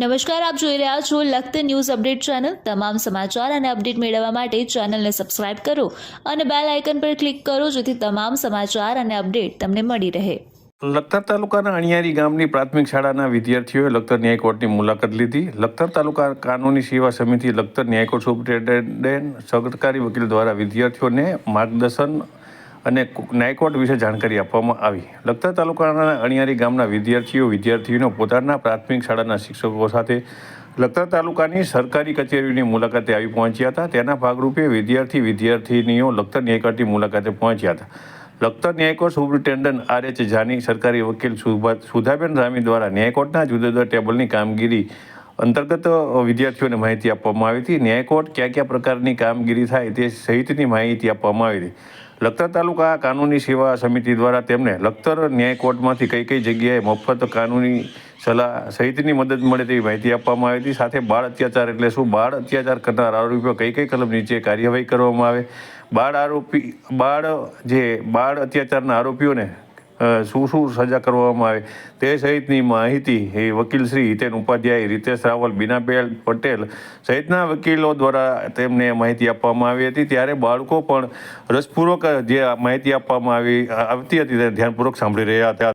નમસ્કાર, આપ જોઈ રહ્યા છો લખત ન્યૂઝ અપડેટ ચેનલ. તમામ સમાચાર અને અપડેટ મેળવવા માટે ચેનલને સબસ્ક્રાઇબ કરો અને બેલ આઇકન પર ક્લિક કરો જેથી તમામ સમાચાર અને અપડેટ તમને મળી રહે. લખતર તાલુકાના અણિયારી ગામની પ્રાથમિક શાળાના વિદ્યાર્થીઓએ લખતર ન્યાય કોર્ટની મુલાકાત લીધી. લખતર તાલુકા કાનૂની સેવા સમિતિ લખતર ન્યાય કોર્ટ સુપ્રિન્ટેન્ડન્ટ સરકારી વકીલ દ્વારા વિદ્યાર્થીઓને માર્ગદર્શન અને નાયકોટ વિશે જાણકારી આપવામાં આવી. લખતર તાલુકાના અણિયારી ગામના વિદ્યાર્થીઓ, વિદ્યાર્થીઓનો પોતાના પ્રાથમિક શાળાના શિક્ષકો સાથે લખતર તાલુકાની સરકારી કચેરીની મુલાકાતે આવી પહોંચ્યા હતા. તેના ભાગરૂપે વિદ્યાર્થી, વિદ્યાર્થીનીઓ લખતર ન્યાયકોર્ટની મુલાકાતે પહોંચ્યા હતા. લખતર ન્યાયકોર્ટ સુપ્રિન્ટેન્ડન્ટ આર એચ જાની, સરકારી વકીલ સુધાબેન રામી દ્વારા ન્યાયકોર્ટના જુદા જુદા ટેબલની કામગીરી અંતર્ગત વિદ્યાર્થીઓને માહિતી આપવામાં આવી હતી. ન્યાયકોર્ટ કયા કયા પ્રકારની કામગીરી થાય તે સહિતની માહિતી આપવામાં આવી હતી. લખતર તાલુકા કાનૂની સેવા સમિતિ દ્વારા તેમને લખતર ન્યાય કોર્ટમાંથી કઈ કઈ જગ્યાએ મફત કાનૂની સલાહ સહિતની મદદ મળે તેવી માહિતી આપવામાં આવી હતી. સાથે બાળ અત્યાચાર એટલે શું? બાળ અત્યાચાર કરનાર આરોપીઓ કઈ કઈ કલમ નીચે કાર્યવાહી કરવામાં આવે? બાળ આરોપી, બાળ જે બાળ અત્યાચારના આરોપીઓને શું શું સજા કરવામાં આવે? તે સહિતની માહિતી એ વકીલ શ્રી હિતેન ઉપાધ્યાય, રીતેશ રાવલ, બીનાબેન પટેલ સહિતના વકીલો દ્વારા તેમને માહિતી આપવામાં આવી હતી. ત્યારે બાળકો પણ રસપૂર્વક જે માહિતી આપવામાં આવી, આવતી હતી, તેને ધ્યાનપૂર્વક સાંભળી રહ્યા હતા.